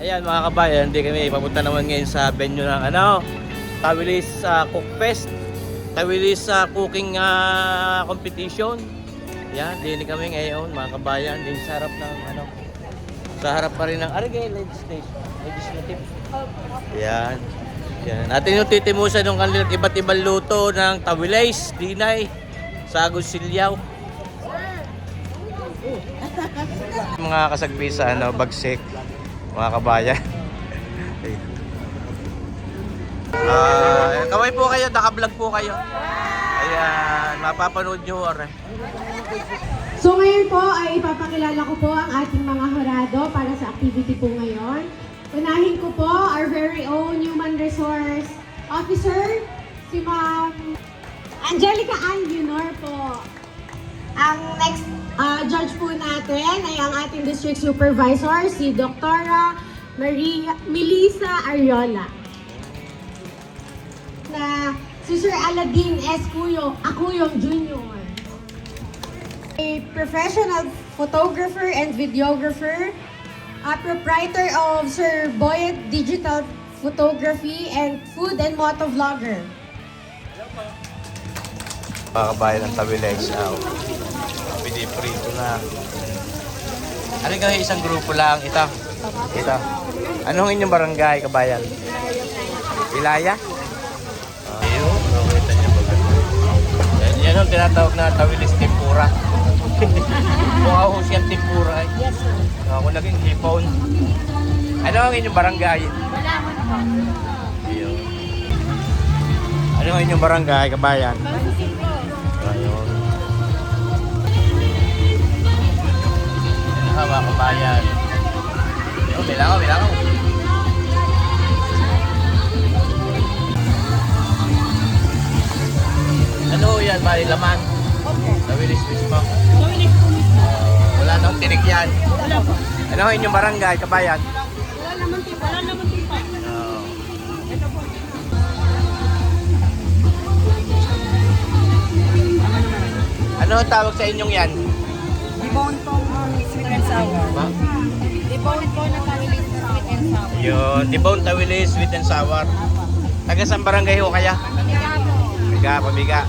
Ayan mga kabayan, hindi kami papunta naman ngayon sa venue ng ano, Tawilis sa Cook Fest, Tawilis sa Cooking ah, Competition. Yan, din kami ngayon mga kabayan, din sa harap ng ano, sa harap pa rin ng Argay Legislative. Legislative. Yan. Yan. Natin yung titimusan ng kanilang iba't ibang luto ng Tawilis, Dinay, Sagos Silyaw. mga kasagpi sa ano, bagsik, mga kabayan. Ah, kaway po kayo, naka-vlog po kayo. Ayan, mapapanood nyo or So ngayon po ay ipapakilala ko po ang ating mga horado para sa activity po ngayon. Unahin ko po our very own Human Resource Officer, si Ma'am Angelica Ann Gunor po. Ang next ah, judge po natin ay ang ating District Supervisor, si Dr. Maria Melissa Ariola. Na si Sir Aladdin S. Cuyo, Acuyong Jr. A professional photographer and videographer, a proprietor of Sir Boyet Digital Photography and food and moto vlogger. Mga kabayan ng Tawilex. Uh, Pwede prito na. Ano kayo isang grupo lang? Ito. Ito. Anong inyong barangay, kabayan? Ilaya? Ayun, nakita niyo ba? Yan, ang tinatawag na Tawilis Tempura. Mukha ko siyang tempura eh. Yes, sir. Ako naging hipon. Ano ang inyong barangay? Ayun. Ano ang inyong barangay, kabayan? Yan mga kabayan. Ayun, bilangaw, bilangaw. Ano yan, bali laman? Nawilis fish pa. Wala nang tinik yan. Wala po. Ano ang inyong barangay, kabayan? Wala naman tipa. Wala naman tipa. Ito po. Ano tawag sa inyong yan? Dibon po ang sweet and sour. Dibon po na na sweet and sour. Yun, Tibon Tawilis, sweet and sour. Taga saan barangay ho kaya? Pabiga, pabiga.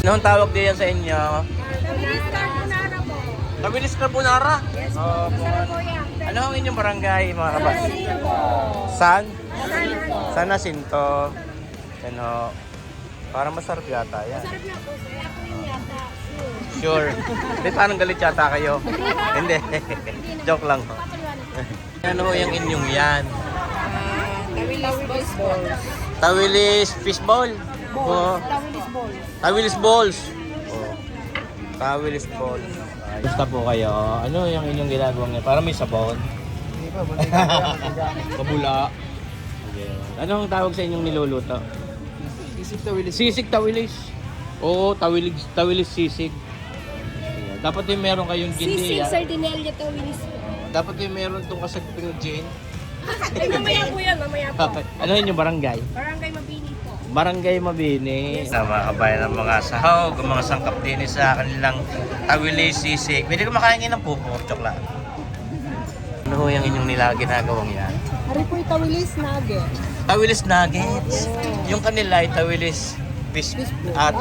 Ano ang tawag diyan sa inyo? Kamilis carbonara po. Tawilis Carbonara. Yes po. Oh, Masarap po yan. Ano ang inyong barangay, mga kabas? San? Sana po. San Jacinto. Ano, parang masarap yata yan. Masarap na po. Kaya ako yung yata. Sure. Hindi, parang galit yata kayo. Hindi. Joke lang. ho. Ano ho yung inyong yan? Tawilis balls balls. Tawilis fishball. Oh. Tawilis balls. Tawilis balls. Oh. Tawilis balls. Basta po kayo. Ano yung inyong ginagawa niya? Para may sabon. Kabula. Okay. Ano ang tawag sa inyong niluluto? Isip tawilis. Sisig tawilis. Oo, tawilis, tawilis sisig. Dapat yung meron kayong gindi. Sisig ah. sardinella tawilis. Dapat yung meron tong kasagping gin. Ay, mamaya po yan. Mamaya po. ano yun yung barangay? Barangay Mabini po. Barangay Mabini. Sa mga kabayan ng mga sahog, ang mga sangkap din sa kanilang tawilis sisig. Pwede ko makain ng pupo, chokla. Ano ho yung inyong nila ginagawang yan? Hari po yung tawilis nugget. Tawilis nuggets. Yung kanila ay tawilis fish at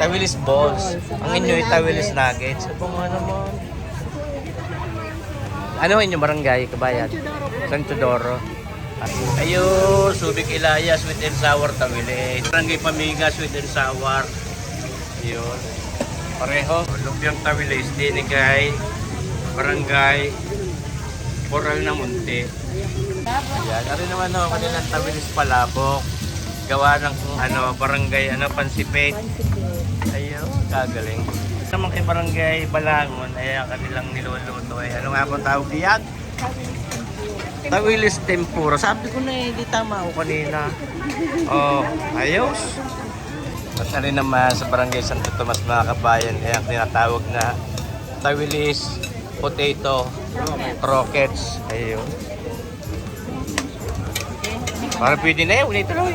tawilis balls. Ang inyo ay tawilis nuggets. Ito nga naman. Ano ang inyong barangay, kabayan? San Teodoro. Ayun, Subic Ilaya, sweet and sour, tawilis. Barangay Pamiga, sweet and sour. Ayun. Pareho. Lumpiang tawilis, dinigay. Barangay. Coral na Munti. Ayan, ano naman ho, kanilang tawilis palabok. Gawa ng ano, barangay, ano, pansipit. Ayun, kagaling. Naman kay barangay Balangon, ay ang kanilang niluluto ay ano nga po tawag diyan? Tawilis tempura. Sabi ko na eh, di tama ako kanina. Oh, ayos. At ano naman sa barangay Santo Tomas mga kabayan, ay ang tinatawag na tawilis potato rockets. Ayun. Para pwede na yun, ituloy.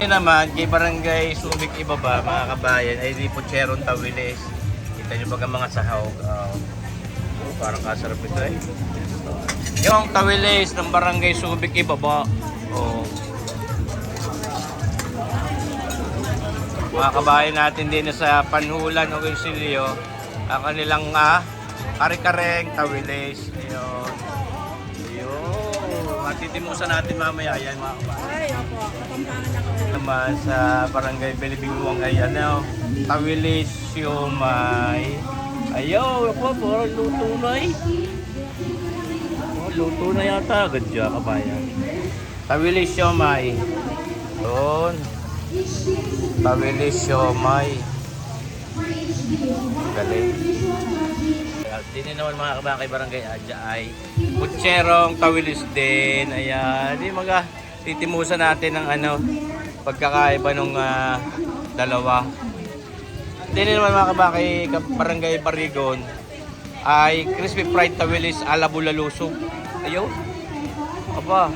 Ito naman, kay Barangay Subic Ibaba, mga kabayan, ay di Pucheron Tawilis. Kita niyo ba ang mga sahog? Oh. Oh, parang kasarap ito eh. Yung tawilis ng barangay Subic ibaba. Oh. Mga kabayan natin din sa Panhulan o Wilsilio, ang kanilang ah, kare-kareng tawilis. Ayun. Ayun. Matitimusan natin mamaya. Yan mga kabayan Ay, opo. Kapampangan ako. naman sa barangay Belibingwang ay ano, tawilis siomay. Ayaw, ako, parang luto na eh. Oh, luto na yata agad dyan, kabayan. Tawilis siomay. Doon. Tawilis siomay. Galing. Din naman mga kabakay barangay Adya ay kutserong tawilis din. Ayan, di mga titimusan natin ng ano pagkakaiba nung ah, dalawa. Hindi naman mga kabakay barangay Barigon ay crispy fried tawilis ala bulalusog. Ayaw. Aba.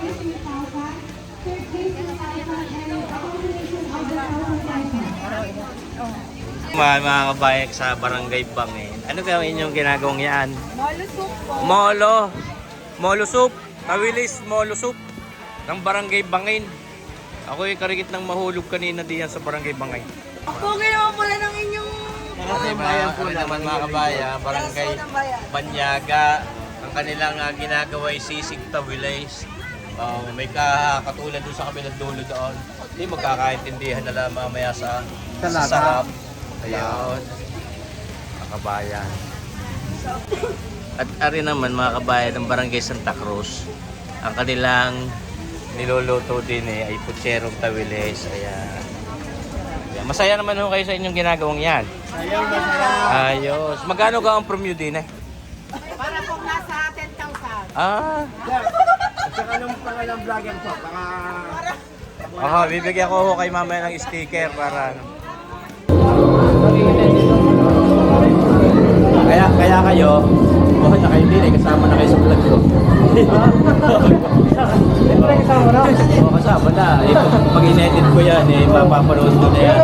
Mga, mga kabayak sa barangay Bangin. Ano kaya inyong ginagawang yan? Molo soup po. Molo. Molo soup. Tawilis molo soup. Ng barangay Bangin. Ako yung karikit ng mahulog kanina diyan sa barangay Bangay. Ako ginawa po lang ng inyong... Kasi bayan po naman mga kabayan, barangay. Banyaga. Ang kanilang uh, ginagawa ay sisig tawilis. Uh, may ka, katulad doon sa kabilang dulo doon. Hindi magkakaintindihan na lang mamaya sa, sa sarap. Ayun. Mga kabayan. At ari naman mga kabayan ng barangay Santa Cruz. Ang kanilang niluluto din eh ay putserong tawilis. Ayan. Ayan. Masaya naman ho kayo sa inyong ginagawang yan. Saya? Ayos. Magkano ka ang premium din eh? Para po nasa 10,000. Ah. At saka nung pangalang vlogger po, baka... Aha, bibigyan ko ho kay mamaya ng sticker para Kaya kaya kayo, buhay na kayo din eh, kasama na kayo sa vlog ko. Siyempre kasama na. Oo, kasama na. Eh, pag, in-edit ko yan, eh, mapapanood ko na yan.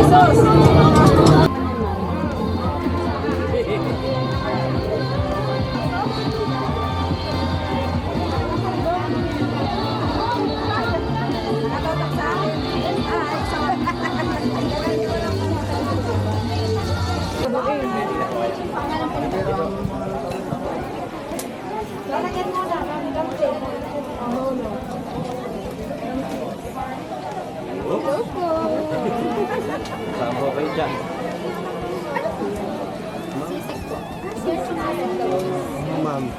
Kasama Ma'am.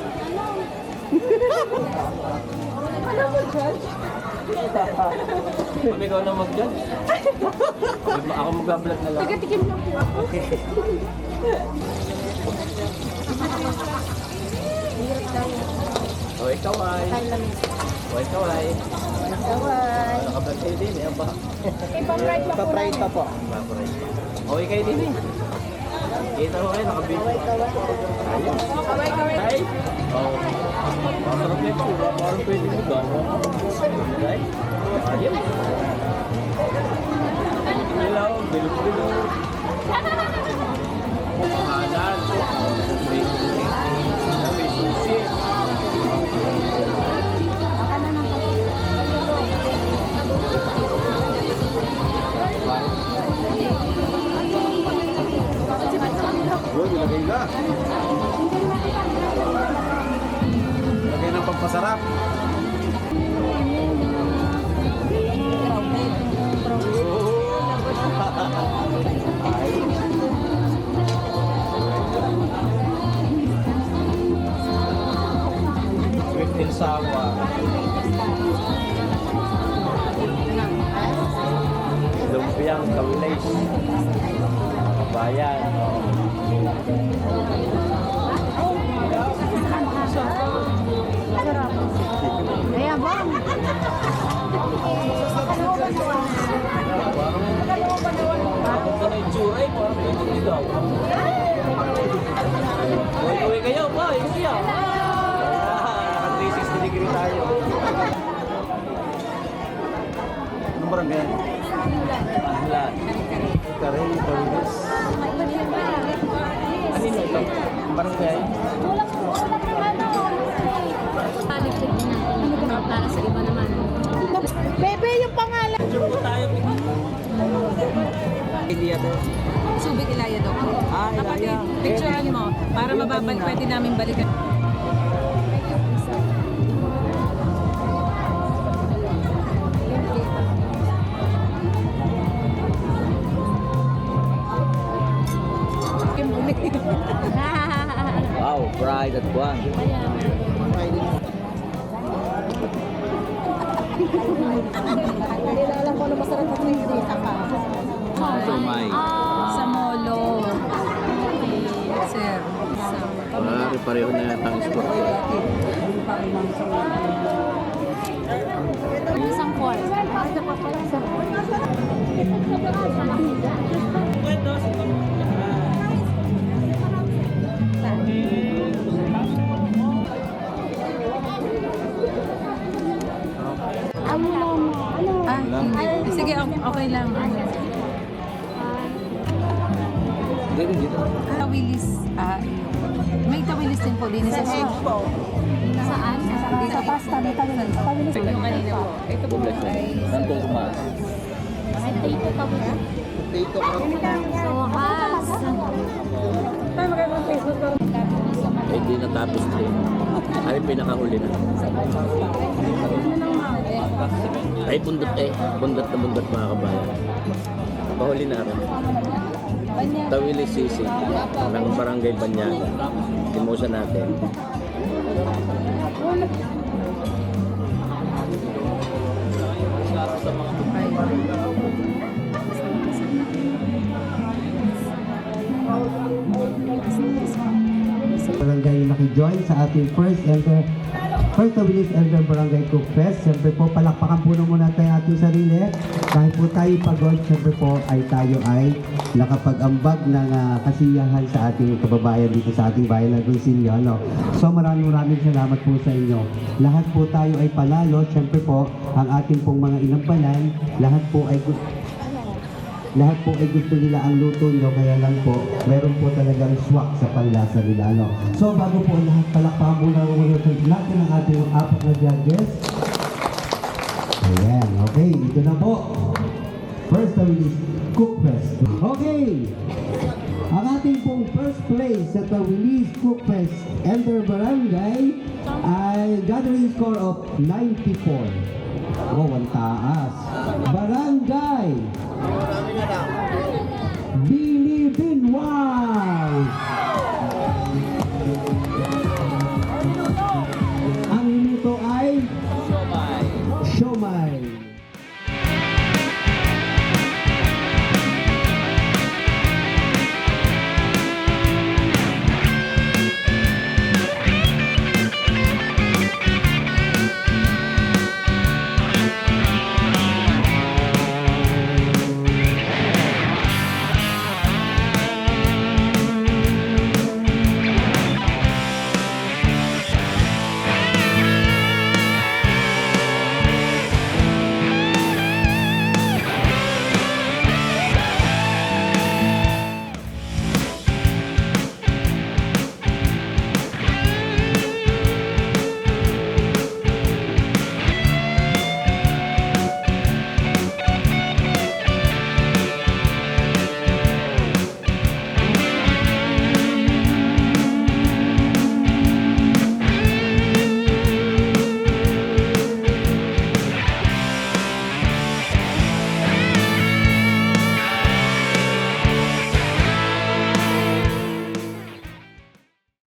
Kung ikaw na mag-judge. Ako mag-vlog na lang. Tagatikim lang po ako. O ikaw ay. O ikaw ay. Bawal. Nakablog kayo din eh. Aba. Ipang-right pa po. Pa-pride pa po. Paparay. O ikaw din eh. Kita ko kayo, nakabit. Ayun. Kaway-kaway. Ay. Oh. Masarap na ito. Parang pwede mo gawa. Ay. Ayun. Ilaw, bilog-bilog. Pangalan. May Lumpiang kawilays. Kabayan. Oh. Kaya bang? Eh. Parang pwede ligaw. Uwi-uwi kayo ba? Yung siya. Naka 360 degree tayo. Anong barangay? Ang Karen, Pawilis. Kanino ito? Barangay? Para sa iba naman. Bebe, yung pangalan. Subic Ilaya daw. Ah, Kapatid, picturean mo para mababal pwede namin balikan. Wow, pride at buwan. Sumay. Sa Molo. Sir. Marami pareho na yata ang score. Isang call. Ah, hindi. Sige, okay, lang. Ano? Tawilis. Ah, may tawilis din po din sa Expo. Saan? Sa pasta, may tawilis. Tawilis. Yung kanina po. Ito po ay Santong kumas. Dito ka ba? Dito ka. Sa wakas. Hindi natapos din. Ay, pinakahuli na. Ay, bundot eh. Bundot na bundot mga kabayan. Pahuli na rin. Tawili Sisi ng Barangay Banyaga. Timusa natin. Makijoin sa ating first enter First Tabilis Elder Barangay Cook Fest. Siyempre po, palakpakan po muna tayo ating sarili. Kahit po tayo pagod, siyempre po ay tayo ay nakapag-ambag ng ah, kasiyahan sa ating kababayan dito sa ating bayan ng Luisilio. No? So maraming maraming salamat po sa inyo. Lahat po tayo ay panalo. Siyempre po, ang ating pong mga inampanan, lahat po ay lahat po ay gusto nila ang luto nyo, kaya lang po, meron po talagang swak sa panlasa nila. No? So, bago po lahat, palakpakan muna muna natin ang ating apat na judges. Ayan, okay, ito na po. First time is Cook Fest. Okay, ang ating pong first place sa Tawilis Cook Fest Enter Barangay ay gathering score of 94. Wow, ang taas. Barangay Bilibin, wow!